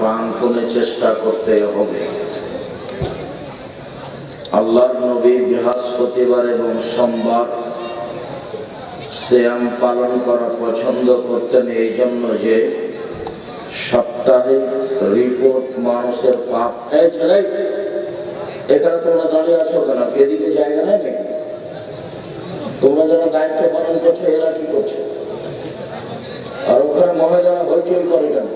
প্রাণপণে চেষ্টা করতে হবে। আল্লাহর নবী বৃহস্পতিবার এবং সোমবার শ্যাম পালন করা পছন্দ করতেন এই জন্য যে সাপ্তাহিক রিপোর্ট মানুষের পাপ। ছেলে, এখানে তোমরা দাঁড়িয়ে আছো কেন? এদিকে জায়গা নেই নাকি? তোমরা যারা দায়িত্ব পালন করছ, এরা কি করছে? আর ওখানে মহিলারা হইচই করে কেন?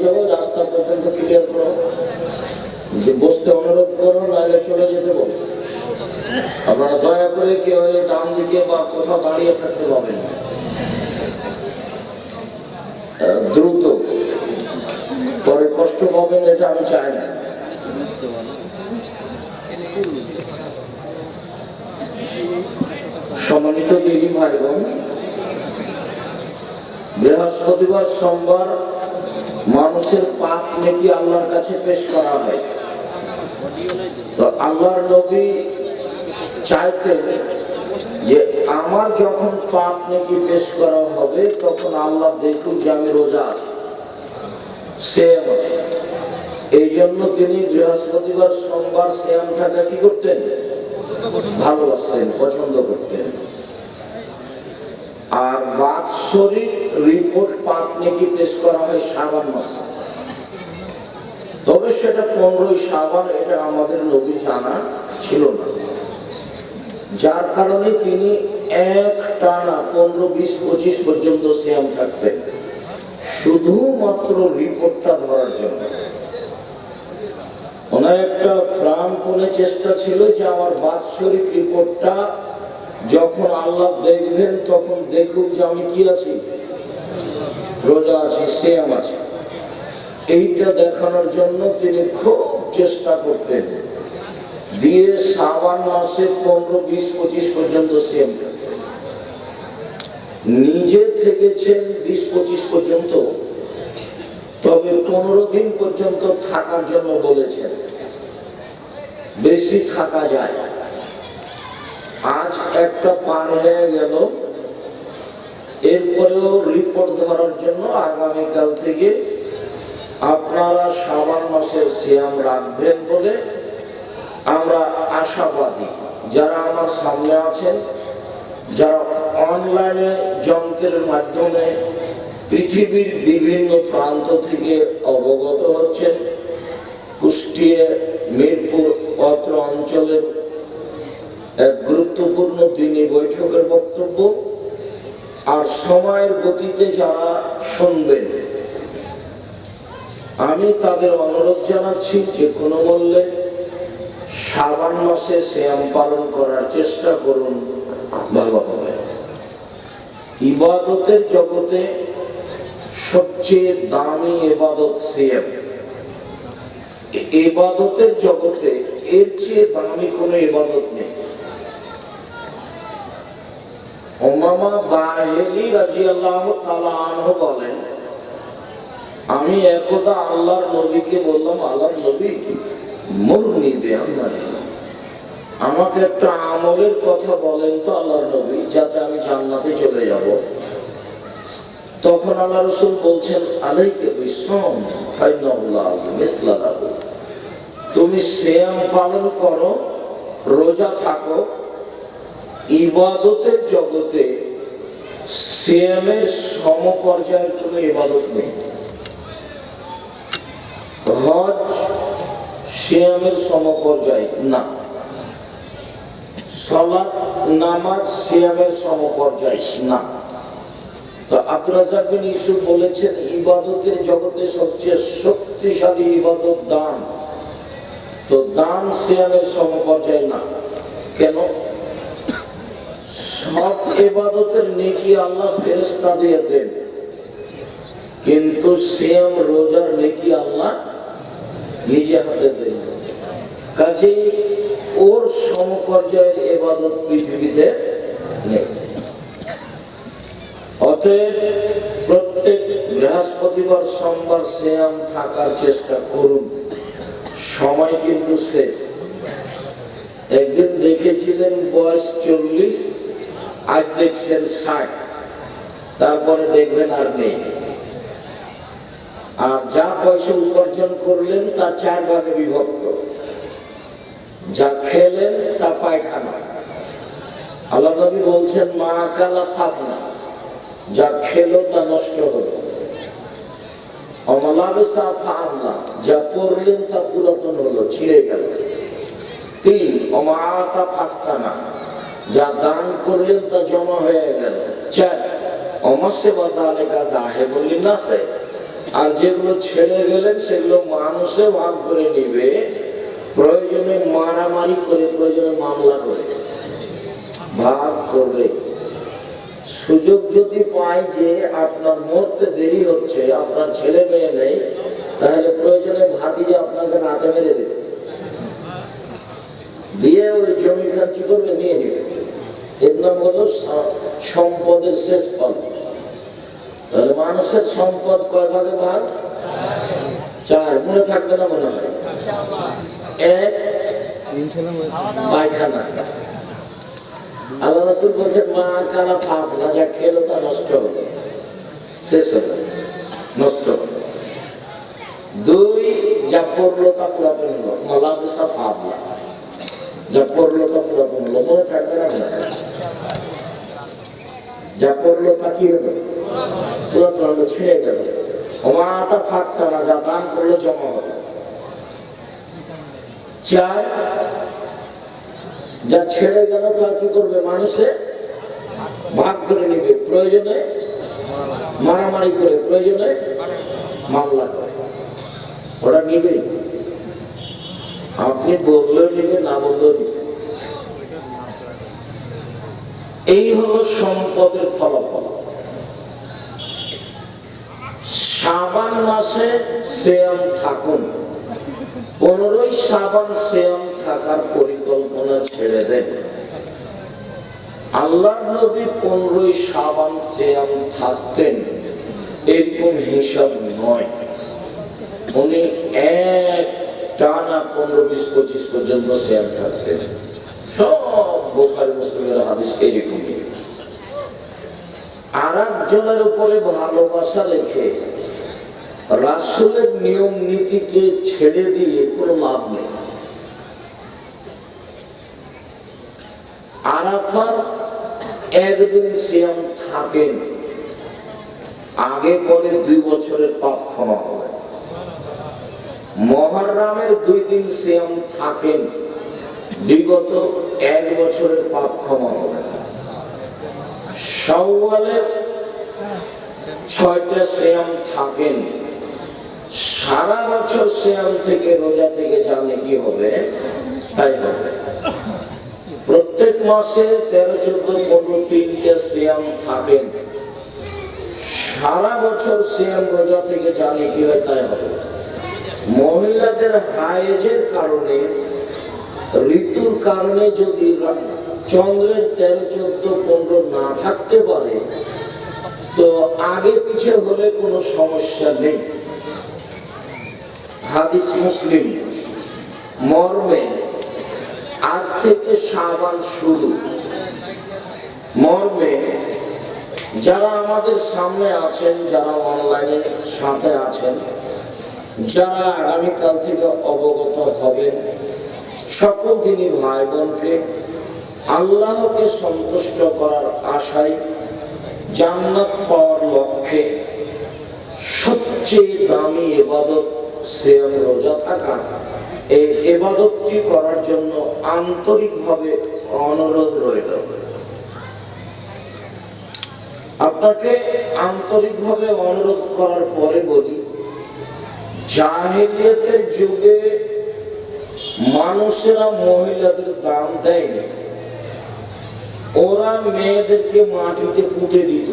যাও রাস্তা পর্যন্ত ক্লিয়ার করো। যে বসতে অনুরোধ করো, নাহলে চলে যেতে বলো। আপনারা দয়া করে কেউ ডান দিকে বা কোথাও দাঁড়িয়ে থাকতে পারবেন দ্রুত। পরে কষ্ট পাবেন, এটা আমি চাই না। সম্মানিত দিদি ভাই বোন, বৃহস্পতিবার সোমবার মানুষের পাপ নাকি আল্লাহর কাছে পেশ করা হয়। তো আল্লাহর নবী চাইতেন যে আমার যখন পাপ নাকি পেশ করা হবে, তখন আল্লাহ দেখুন যে আমি রোজা আছি সেম আছে। এই জন্য তিনি বৃহস্পতিবার, সোমবার শ্যাম থাকা কি করতেন? ভালোবাসতেন, পছন্দ করতেন। আর বাৎসরিক রিপোর্ট পাক নাকি পেশ করা হয় সাবান মাসে। তবে সেটা পনেরোই সাবান, এটা আমাদের নবী জানা ছিল না। যার কারণে তিনি এক টানা পনেরো, বিশ, পঁচিশ পর্যন্ত শ্যাম থাকতেন। শুধুমাত্র রিপোর্টটা ধরার জন্য। ওনার একটা প্রাণপণে চেষ্টা ছিল যে আমার বাৎসরিক রিপোর্টটা যখন আল্লাহ দেখবেন, তখন দেখুক যে আমি কি আছি। রোজা আছি শ্যাম আছি। এইটা দেখানোর জন্য তিনি খুব চেষ্টা করতেন। দিয়ে শ্রাবণ মাসে পনেরো, বিশ, পঁচিশ পর্যন্ত সেম নিজে থেকেছেন বিশ, পঁচিশ পর্যন্ত। তবে পনেরো দিন পর্যন্ত থাকার জন্য বলেছেন, বেশি থাকা যায়। আজ একটা পার হয়ে গেল। এরপরেও রিপোর্ট ধরার জন্য আগামীকাল থেকে আপনারা সাবান মাসের সিয়াম রাখবেন বলে আমরা আশাবাদী। যারা আমার সামনে আছেন, যারা অনলাইনে যন্ত্রের মাধ্যমে পৃথিবীর বিভিন্ন প্রান্ত থেকে অবগত হচ্ছেন কুষ্টিয়া মিরপুর অত্র অঞ্চলের এক গুরুত্বপূর্ণ দিনী বৈঠকের বক্তব্য আর সময়ের গতিতে যারা শুনবেন। আমি তাদের অনুরোধ জানাচ্ছি যে কোনো মূল্যে শ্রাবণ মাসে শ্যাম পালন করার চেষ্টা করুন ভালো হবে ইবাদতের জগতে সবচেয়ে দামি এবাদত শ্যাম। এবাদতের জগতে এর চেয়ে দামি কোনো ইবাদত বলেন, আমি একদা আল্লাহর নবীকে বললাম, আল্লাহর নবী মোর নিবে আমার আমাকে একটা আমলের কথা বলেন তো আল্লাহর নবী, যাতে আমি জান্নাতে চলে যাব। তখন আল্লাহ রসুল বলছেন, আলাইকে বিশ্রাম তুমি শ্যাম পালন করো, রোজা থাকো, ইবাদতের জগতে সমপর্যায়ের কোনো ইবাদত নেই। হজ সিয়ামের সমপর্যায় না। সলাৎ নামাজ সিয়ামের সমপর্যায় না। তো ইসুফ বলেছেন, ইবাদতের জগতে সবচেয়ে শক্তিশালী ইবাদত দান। তো দান সিয়ামের সমপর্যায় না। কেন? সব ইবাদতের নেকি আল্লাহ ফেরেস্তা দিয়ে দেন। কিন্তু সিয়াম, রোজার নেকি আল্লাহ নিজে হাতে দেন। কাজেই ওর সমপর্যায়ের এবাদত পৃথিবীতে নেই। অতএব প্রত্যেক বৃহস্পতিবার সোমবার শ্যাম থাকার চেষ্টা করুন। সময় কিন্তু শেষ। একদিন দেখেছিলেন বয়স চল্লিশ আজ দেখছেন ষাট, তারপরে দেখবেন আর নেই। আর যা পয়সা উপার্জন করলেন, তার চার ভাগে বিভক্ত। যা খেলেন, তা পায়খানা। আল্লাহ বলছেন, মা কালা ফাফনা। যা খেলো, তা নষ্ট হলো। অমলাবেসা ফাআল্লা যা পড়লেন, তা পুরাতন হলো, ছিঁড়ে গেল। তিন, অমা অমাতা ফাত্তানা। যা দান করলেন তা জমা হয়ে গেল। চার অমাসে বাতা লেখা দাহে বললি নাসে আর যেগুলো ছেড়ে গেলেন সেগুলো মানুষে ভাগ করে নিবে। প্রয়োজনে মারামারি করে, প্রয়োজনে মামলা করে। ভাগ করবে। সুযোগ যদি পায় যে আপনার মরতে দেরি হচ্ছে, আপনার ছেলে মেয়ে নেই, তাহলে প্রয়োজনে ভাতিজে আপনাকে রাতে মেরে দেবে। দিয়ে ওই জমি খান কি করবে? নিয়ে নেবে। এর নাম হলো সম্পদের শেষ ফল। তাহলে মানুষের সম্পদ কয় ভাগে চার। মনে থাকবে না মনে হয়? এক, পায়খানা। আল্লাহ রসুল বলছেন, মা কালা পাপ না যা খেলো তা নষ্ট হলো শেষ হলো। নষ্ট দুই, যা পড়ল তা পুরাতন হলো। মালাবসা পাবলা যা পড়ল তা পুরাতন হলো। মনে থাকবে না মনে হয়? যা পড়ল তা কি হলো পুরো হলো ছিঁড়ে গেল অমাতা ফাঁকতা না, যা দান করল জমা হলো চার যা ছেড়ে গেল তা কি করবে মানুষে? ভাগ করে নিবে। প্রয়োজনে মারামারি করে, প্রয়োজনে মামলা করে। ওরা নিবেই। আপনি বললেও নিবে, না বললেও নিবে। এই হলো সম্পদের ফলাফল। সাবান মাসে শ্যাম থাকুন। পনেরোই সাবান শ্যাম থাকার পরিকল্পনা ছেড়ে দেন। আল্লাহ নবী পনেরোই সাবান শ্যাম থাকতেন, এরকম হিসাব নয়। উনি এক টানা পনেরো বিশ পঁচিশ পর্যন্ত শ্যাম থাকতেন। সব বোখারি মুসলিমের হাদিস আর একজনের উপরে ভালোবাসা রাসুলের নিয়ম নীতিকে ছেড়ে দিয়ে কোনো লাভ নেই। আরাফার একদিন সিয়াম থাকেন, আগে পরে দুই বছরের পাপ ক্ষমা হবে মহররামের দুই দিন সিয়াম থাকেন। বিগত এক বছরের পাপ ক্ষমা হবে শাওয়ালের ছয়টা সিয়াম থাকেন। সারা বছর শ্যাম থেকে রোজা থেকে জানলে কি হবে? তাই হবে। প্রত্যেক মাসে তেরো, চোদ্দ, পনেরো, তিনটে শ্যাম থাকেন। সারা বছর শ্যাম রোজা থেকে জানলে কি হয়? তাই হবে। মহিলাদের হাইজের কারণে ঋতুর কারণে যদি চন্দ্রের তেরো, চোদ্দ, পনেরো না থাকতে পারে, তো আগে পিছে হলে কোনো সমস্যা নেই। হাদিস মুসলিম, মর্মে আজ থেকে সাবান শুরু। মর্মে যারা আমাদের সামনে আছেন, যারা অনলাইনে সাথে আছেন, যারা আগামীকাল থেকে অবগত হবেন সকল তিনি ভাই বোনকে আল্লাহকে সন্তুষ্ট করার আশায় জান্নাত পাওয়ার লক্ষ্যে সবচেয়ে দামি এবাদত সিয়াম রোজা থাকা। এই এবাদতটি করার জন্য আন্তরিকভাবে অনুরোধ রইল। আপনাকে আন্তরিকভাবে অনুরোধ করার পরে বলি, জাহিলিয়াতের যুগে মানুষেরা মহিলাদের দাম দেয়নি ওরা মেয়েদেরকে মাটিতে পুঁতে দিত।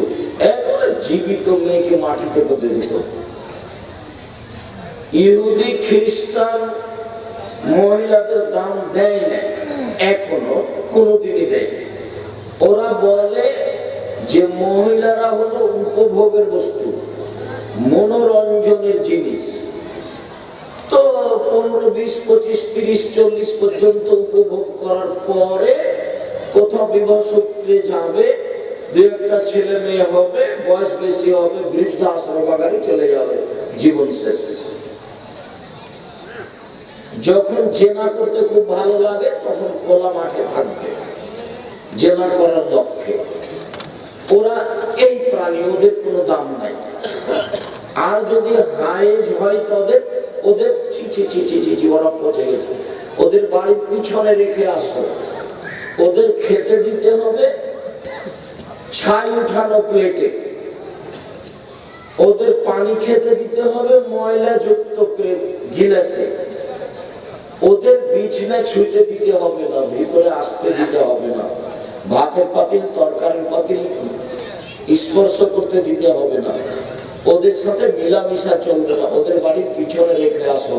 একবারে জীবিত মেয়েকে মাটিতে পুঁতে দিত। ইহুদি, খ্রিস্টান মহিলাদের দাম দেয় না। এখনও কোনোদিনই দেয় ওরা বলে যে মহিলারা হলো উপভোগের বস্তু, মনোরঞ্জনের জিনিস। পনেরো, বিশ, পঁচিশ, তিরিশ, চল্লিশ পর্যন্ত উপভোগ করার পরে কোথাও বিবাহ সূত্রে যাবে দু একটা ছেলে মেয়ে হবে, বয়স বেশি হবে, বৃদ্ধ আশ্রম বাগানে চলে যাবে। জীবন শেষ। যখন জেনা করতে খুব ভালো লাগে, তখন খোলা মাঠে থাকবে। জেনা করার লক্ষ্যে। ওরা এই প্রাণী, ওদের কোনো দাম নাই। আর যদি হায়েজ হয় তাদের ওদের চিচি চিচি চিচি ওরা পচে গেছে। ওদের বাড়ির পিছনে রেখে আসো। ওদের খেতে দিতে হবে ছাই উঠানো প্লেটে। ওদের পানি খেতে দিতে হবে ময়লা যুক্ত গিলাসে। ওদের বিছনা ছুঁতে দিতে হবে না, ভিতরে আসতে দিতে হবে না। ভাতের পাতিল, তরকারির পাতিল স্পর্শ করতে দিতে হবে না। ওদের সাথে মিলামিশা চলবে না। ওদের বাড়ির পিছনে রেখে আসো।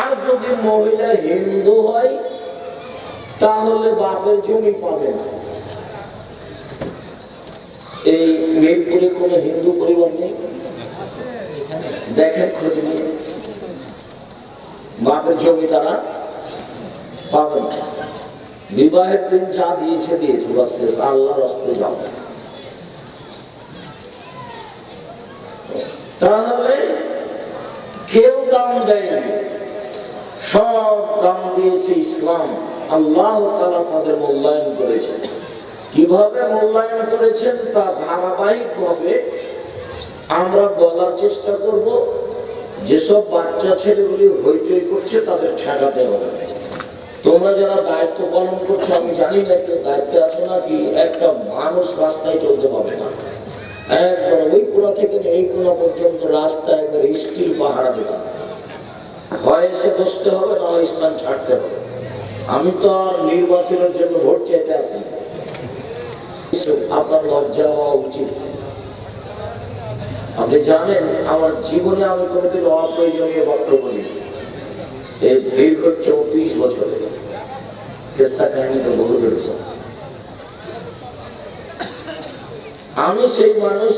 আর যদি মহিলা হিন্দু হয়, তাহলে বাপের জমি পাবে না। এই মিরপুরে কোনো হিন্দু পরিবার নেই? দেখেন, খোঁজ নিয়ে বাপের জমি তারা পাবে না। বিবাহের দিন যা দিয়েছে দিয়েছে। বাস শেষ। আল্লাহর হস্তে যাও। তাহলে কেউ দাম দেয়নি। সব দাম দিয়েছে ইসলাম। আল্লাহ তালা তাদের মূল্যায়ন করেছেন। কীভাবে মূল্যায়ন করেছেন তা ধারাবাহিক ভাবে আমরা বলার চেষ্টা করব। যেসব বাচ্চা ছেলেগুলি হইচই করছে তাদের ঠেকাতে হবে। তোমরা যারা দায়িত্ব পালন করছ, আমি জানি না কেউ দায়িত্বে আছো নাকি, একটা মানুষ রাস্তায় চলতে পারবে না। একবার ওই কোনা থেকে এই কোনা পর্যন্ত রাস্তা একবার স্টিল পাহারা জোড়া। হয় এসে বসতে হবে, না স্থান ছাড়তে হবে। আমি তো আর নির্বাচনের জন্য ভোট চাইতে আসি আপনার লজ্জা হওয়া উচিত। আপনি জানেন, আমার জীবনে আমি কোনোদিন অপ্রয়োজনীয় বক্তব্য বলি এই দীর্ঘ চৌত্রিশ বছরে কেসা কাহিনীতে বহু জড়িত আমি সেই মানুষ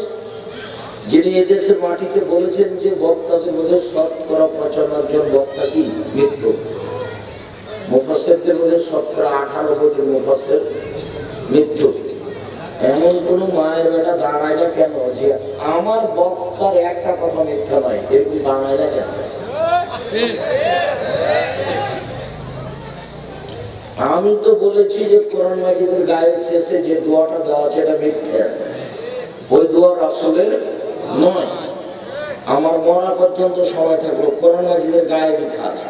যিনি এদেশের মাটিতে বলেছেন যে বক্তাদের মধ্যে শতকরা পঁচানব্বই বক্তা কি? মৃত্যু মুফাসেরদের মধ্যে শতকরা আঠানব্বই জন মুফাসের মৃত্যু এমন কোন মায়ের বেটা দাঁড়ায় না কেন যে আমার বক্তার একটা কথা মিথ্যা নয় এরকম দাঁড়ায় না কেন? আমি তো বলেছি যে কোরআন মাজিদের গায়ের শেষে যে দোয়াটা দেওয়া আছে এটা মিথ্যা। ওই দোয়ার আসলের নয়। আমার মরা পর্যন্ত সময় থাকল। কোরআন মাজিদের গায়ে লেখা আছে।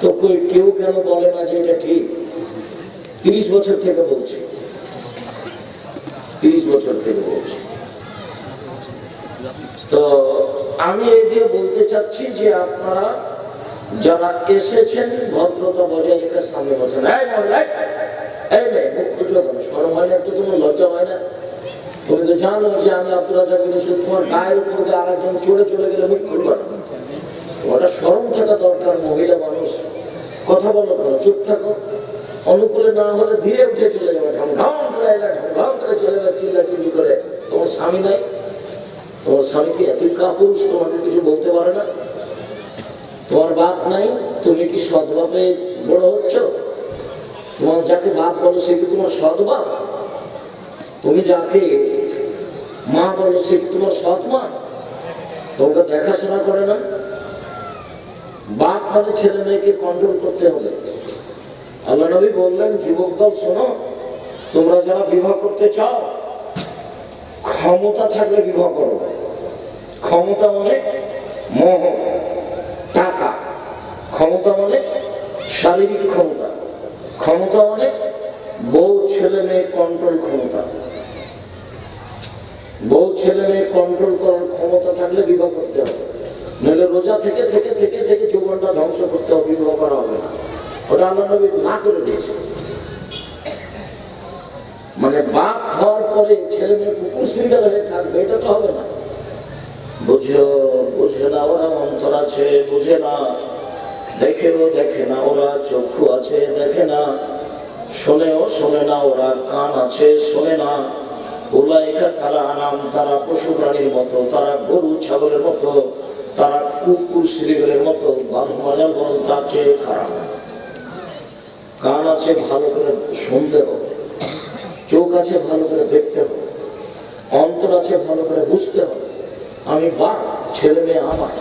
তো কই কেউ কেন বলে না যে এটা ঠিক? তিরিশ বছর থেকে বলছি। তিরিশ বছর থেকে বলছি। তো আমি এই দিয়ে বলতে চাচ্ছি যে আপনারা যারা এসেছেন, ভদ্রতা বজায় রেখে সামনে বলছেন, এই মুখ খুঁজো? শরম হয় না একটু তোমার লজ্জা হয় না? তুমি তো জানো যে আমি আব্দুল রাজা শুধু তোমার গায়ের উপর দিয়ে আরেকজন চলে চলে গেলে মুখ না ওটা স্মরণ থাকা দরকার, মহিলা মানুষ। কথা বলো কেন চুপ থাকো। অনুকূলে না হলে ধীরে উঠে চলে যাবে ঢং ঢং করে এলে ঢং ঢং করে চলে যাবে চিল্লা চিল্লি করে। তোমার স্বামী নাই। তোমার স্বামী কি এতই কাপুরুষ, তোমাকে কিছু বলতে পারে না? তোমার বাপ নাই, তুমি কি বাপে বড় হচ্ছ? তোমার যাকে বাপ বলো, সে কি তোমার সৎ তুমি যাকে মা বলো তোমার সৎ মা? তোমাকে দেখাশোনা করে না। বাপ মানে ছেলে মেয়েকে কন্ট্রোল করতে হবে। আল্লাহ নবী বললেন, যুবক দল, শোনো, তোমরা যারা বিবাহ করতে চাও, ক্ষমতা থাকলে বিবাহ করো। ক্ষমতা মানে মোহ, টাকা। ক্ষমতা মানে শারীরিক ক্ষমতা। ক্ষমতা মানে বউ, ছেলে, মেয়ে কন্ট্রোল ক্ষমতা। বউ ছেলে মেয়ে কন্ট্রোল করার ক্ষমতা থাকলে বিবাহ করতে হবে। নইলে রোজা থেকে থেকে থেকে থেকে জীবনটা ধ্বংস করতে হবে, বিবাহ করা হবে না। ওটা আল্লাহ নবী না করে দিয়েছে মানে বাপ হওয়ার পরে ছেলে মেয়ে কুকুর সিঙ্গেল হয়ে থাকবে, এটা তো হবে না। বুঝেও, বুঝে না ওরা অন্তর আছে, বুঝে না। দেখেও দেখে না ওরা, চক্ষু আছে, দেখে না। শোনেও শোনে না ওরা, কান আছে, শোনে না। উলাইকা তারা আনাম, তারা পশু প্রাণীর মতো, তারা গরু, ছাগলের মতো, তারা কুকুর শ্রীগুলের মতো ভালো মজার বরং তার চেয়ে খারাপ। কান আছে ভালো করে শুনতে হবে, চোখ আছে ভালো করে দেখতে হবে, অন্তর আছে ভালো করে বুঝতে হবে। আমি বাপ, ছেলে মেয়ে আমার,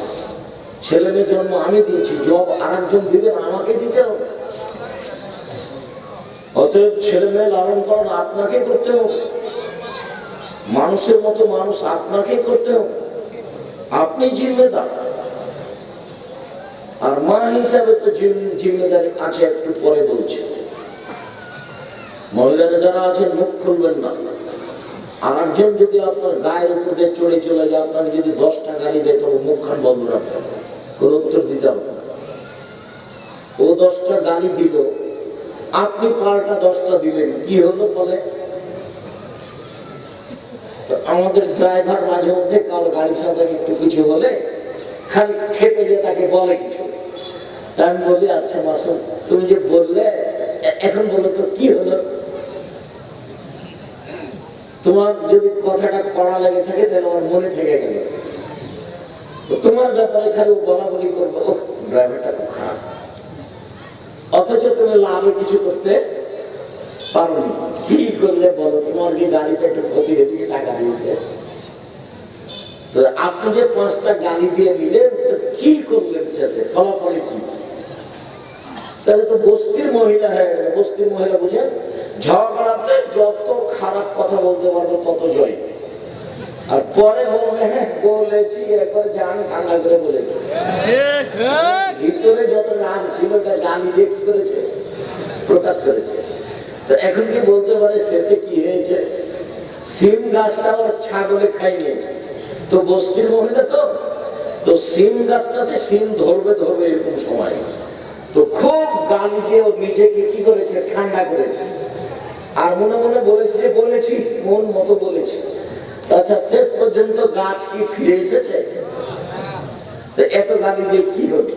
ছেলে মেয়ে জন্ম আমি দিয়েছি, জব আর একজন দিবেন আমাকে দিতে হবে। অতএব ছেলে মেয়ে লালন পালন আপনাকে করতে হবে। মানুষের মতো মানুষ আপনাকে করতে হবে। আপনি জিম্মেদার। আর মা হিসাবে তো জিম- জিম্মেদারি আছে একটু পরে বলছে। মহিলারা যারা আছেন, মুখ খুলবেন না। আর একজন যদি আপনার গায়ের উপর দিয়ে চড়ে চলে যায় আপনার যদি দশটা গালি দেয়, তবে মুখখান বন্ধ রাখতে হবে। কোনো উত্তর দিতে হবে। ও দশটা গালি দিল, আপনি পাল্টা দশটা দিলেন। কি হলো ফলে? আমাদের ড্রাইভার মাঝে মধ্যে কারও গাড়ির সাথে একটু কিছু হলে খালি খেপে গিয়ে তাকে বলে কিছু। তা আমি বলি আচ্ছা মাসুম, তুমি যে বললে এখন বলো তো কি হলো? তোমার যদি কথাটা কড়া লেগে থাকে, তাহলে আমার মনে থেকে গেল। তোমার ব্যাপারে খালি বলা বলি করব ড্রাইভারটা খুব খারাপ। অথচ তুমি লাভে কিছু করতে কি করলে বলো? তোমার কি গাড়িতে ক্ষতি টাকা দিয়েছে? তো আপনি যে পাঁচটা গাড়ি দিয়ে নিলেন, তো কি করলেন শেষে ফলাফলে কি? তাহলে তো বস্তির মহিলা হয়ে গেল। বস্তির মহিলা বুঝেন, ঝগড়াতে যত খারাপ কথা বলতে পারব তত জয়। আর পরে বলবে হ্যাঁ বলেছি, একবার জান ঠান্ডা করে বলেছি। ভিতরে যত রাগ ছিল তা গালি দিয়ে কি করেছে? প্রকাশ করেছে। তো এখন কি বলতে পারে, শেষে কি হয়েছে? সিম গাছটা ওর ছাগলে খাই নিয়েছে। তো বস্তির মহিলা তো তো সিম গাছটাতে সিম ধরবে ধরবে এরকম সময়। তো খুব গালি দিয়ে ও নিজেকে কি করেছে, ঠান্ডা করেছে। আর মনে মনে বলেছে, বলেছি, মন মতো বলেছি। আচ্ছা শেষ পর্যন্ত গাছ কি ফিরে এসেছে? তো এত গালি দিয়ে কি হবে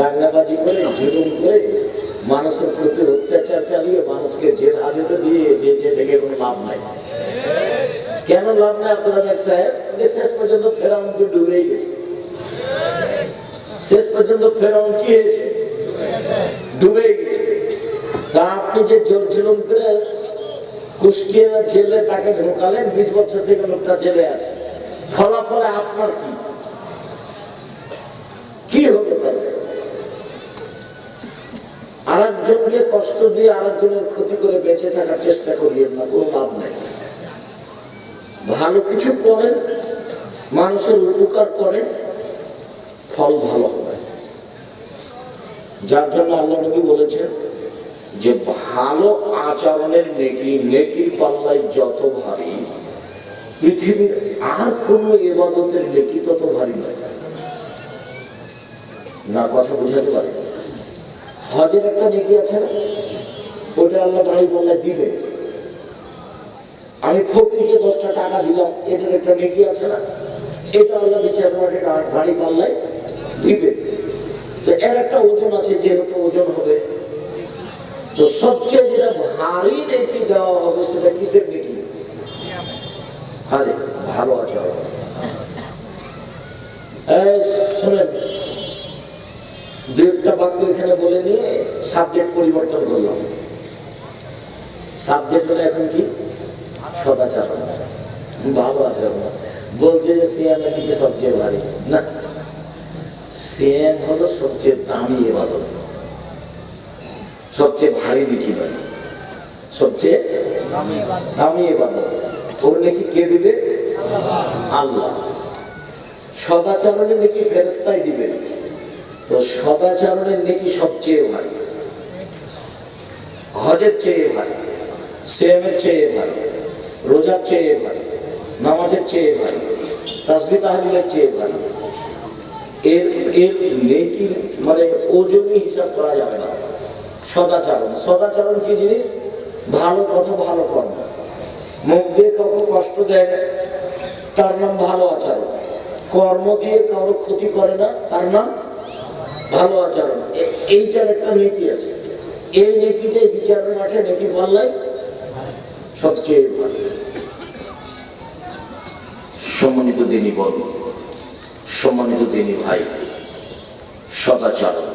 বাংলাবাজি করে, জুলুম করে মানুষের প্রতি অত্যাচার চালিয়ে মানুষকে জেল হাজতে দিয়ে বেঁচে থেকে কোনো লাভ নাই। কেন লাভ নাই আব্দুল রাজাক সাহেব? শেষ পর্যন্ত ফেরাউন তো ডুবেই গেছে। শেষ পর্যন্ত ফেরাউন কি হয়েছে? ডুবে গেছে। তা আপনি যে জোর জুলুম করে কুষ্টিয়া জেলে তাকে ঢোকালেন, বিশ বছর থেকে লোকটা জেলে আছে। ফলাফলে আপনার কি? কি হবে? কষ্ট দিয়ে আর একজনের ক্ষতি করে বেঁচে থাকার চেষ্টা করিয়েন না কোনো লাভ নেই। ভালো কিছু করেন, মানুষের উপকার করেন, ফল ভালো হবে। যার জন্য আল্লাহ নবী বলেছেন যে, ভালো আচরণের নেকি, নেকির পাল্লায় যত ভারী, পৃথিবীর আর কোন এবাদতের নেকি তত ভারী নয়। না কথা বুঝাতে পারি? হজের একটা নেকি আছে না? ওটা আল্লাহ দাঁড়িয়ে বললে দিবে। আমি ফকিরকে দশটা টাকা দিলাম, এটার একটা নেকি আছে না? এটা আল্লাহ বিচার করে দাঁড়ি পাল্লায় দিবে। তো এর একটা ওজন আছে, যেহেতু ওজন হবে। তো সবচেয়ে যেটা ভারী নেকি দেওয়া হবে, সেটা কিসের নেকি আরে, ভালো এই, শোনেন। দু একটা বাক্য এখানে বলে নিয়ে সাবজেক্ট পরিবর্তন করলাম। সাবজেক্ট হলো এখন কি? সদাচরণ। ভালো আচরণ। বলছে যে সিয়াম নাকি কি সবচেয়ে ভারী? না। সিয়াম হলো সবচেয়ে দামি এবাদত সবচেয়ে ভারী নাকি নয় সবচেয়ে দামি এবাদত ওর নাকি কে দিবে? আল্লাহ। সদাচরণে নাকি ফেরস্তাই দিবে। তো সদাচরণের নাকি সবচেয়ে ভারী হজের চেয়ে ভারী সেমের চেয়ে ভারী রোজার চেয়ে ভারী নামাজের চেয়ে ভারী তাসবি তাহলিলের চেয়ে ভারী এর এর নেকির মানে ওজনই হিসাব করা যাবে না। সদাচরণ সদাচরণ কি জিনিস? ভালো কথা ভালো কর্ম। মুখ দিয়ে কাউকে কষ্ট দেয় তার নাম ভালো আচরণ। কর্ম দিয়ে কারও ক্ষতি করে না, তার নাম ভালো আচরণ। এইটার একটা নেকি আছে। এই নেকিটাই বিচার মাঠে নেকি পাল্লাই সবচেয়ে ভালো। সম্মানিত দিনী বল সম্মানিত দিনী ভাই, সদাচরণ।